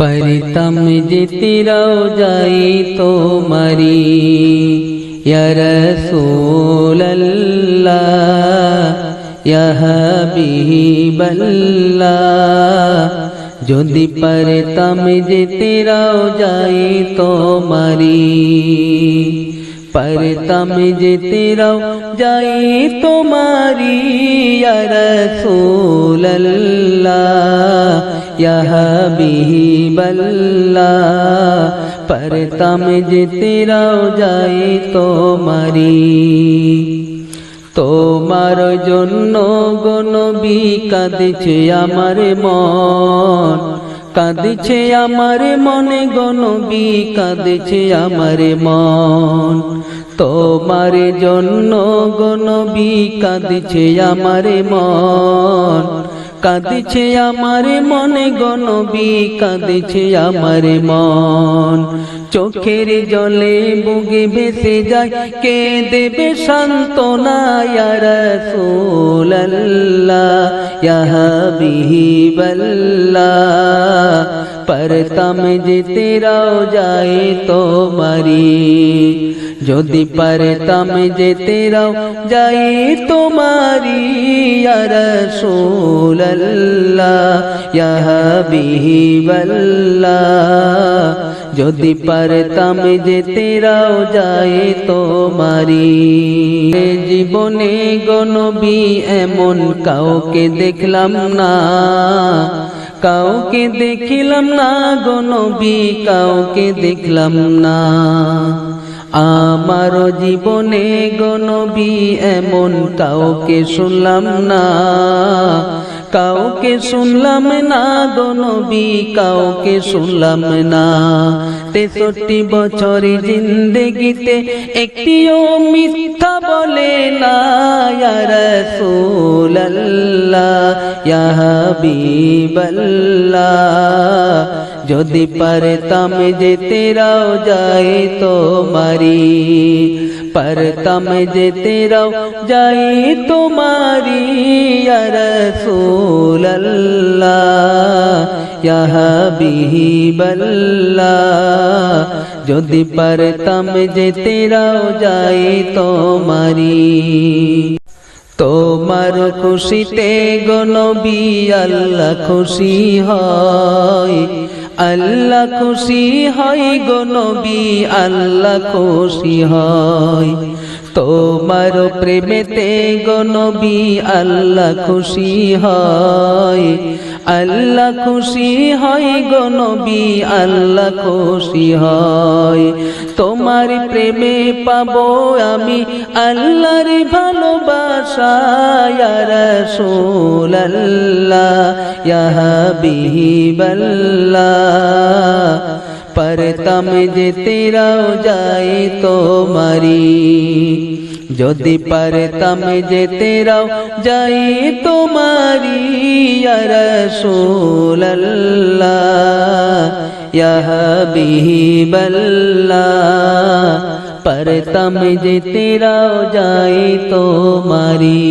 परितम जितिरौ जाई তোমারি ইয়া রাসূলাল্লাহ ইয়া হাবিবাল্লাহ যদি পারতাম জিতিরৌ যাই তোমারি পারতাম জিতিরৌ যাই তোমারি ইয়া রাসূলাল্লাহ ইয়া হাবিবাল্লাহ পরতম জিতিরাও যাই তোমারি তোমার জন্য গনবি কাঁদছে আমার মন কাঁদছে আমার মনে গনবি কাঁদছে আমার মন তোমার জন্য গনবি কাঁদছে আমার মন কাঁদছে আমার মনে গনবি কাঁদছে আমার মন। চোখের জলে বুগে বেসে যায়, কে দেবে সান্ত্বনা বিহি হাবিবাল্লাহ। পরতম যে তেরাও যায় তোমারি যদি পারতাম যে তেরাও যাই তোমারি রসুল্লাহ হাবিবাল্লাহ যদি পারতাম যে তেরাও যাই তোমারি জীবনে গনবি এমন কাউকে দেখলাম না কাউকে দেখিলাম না গনবি কাউকে দেখলাম না। আমার জীবনে গনবি এমন কাউকে শুনলাম না। কাউকে শুনলাম না গনবি কাউকে শুনলাম না তেষট্টি বছর জিন্দগিতে একটিও মিথ্যা বলে না রসুল্লাহ হাবিবাল্লাহ যদি পারতাম যে তেরাও যায় তোমারি পারতাম যে তেরাও যাই তোমারি রসুল্লাহ হাবিবাল্লাহ যদি পারতাম যে তেরাও যাই তোমারি তোমার খুশিতে গনবি আল্লাহ খুশি হয়। আল্লাহ খুশি হয় গনবি আল্লাহ খুশি হয়। তোমার প্রেমেতে গনবি আল্লাহ খুশি হয়। আল্লাহ খুশি হয় গনবি আল্লাহ খুশি হয়। তোমার প্রেমে পাবো আমি আল্লাহর ভালোবাসা রসুল্লাহ হাবিবাল্লাহ। পরতম যে তেরাও যায় তোমারি যদি পারতাম যে তেরাও যাই তোমারি রসুল্লাহ হাবিবাল্লাহ পরতম যে তেরাও যাই তোমারি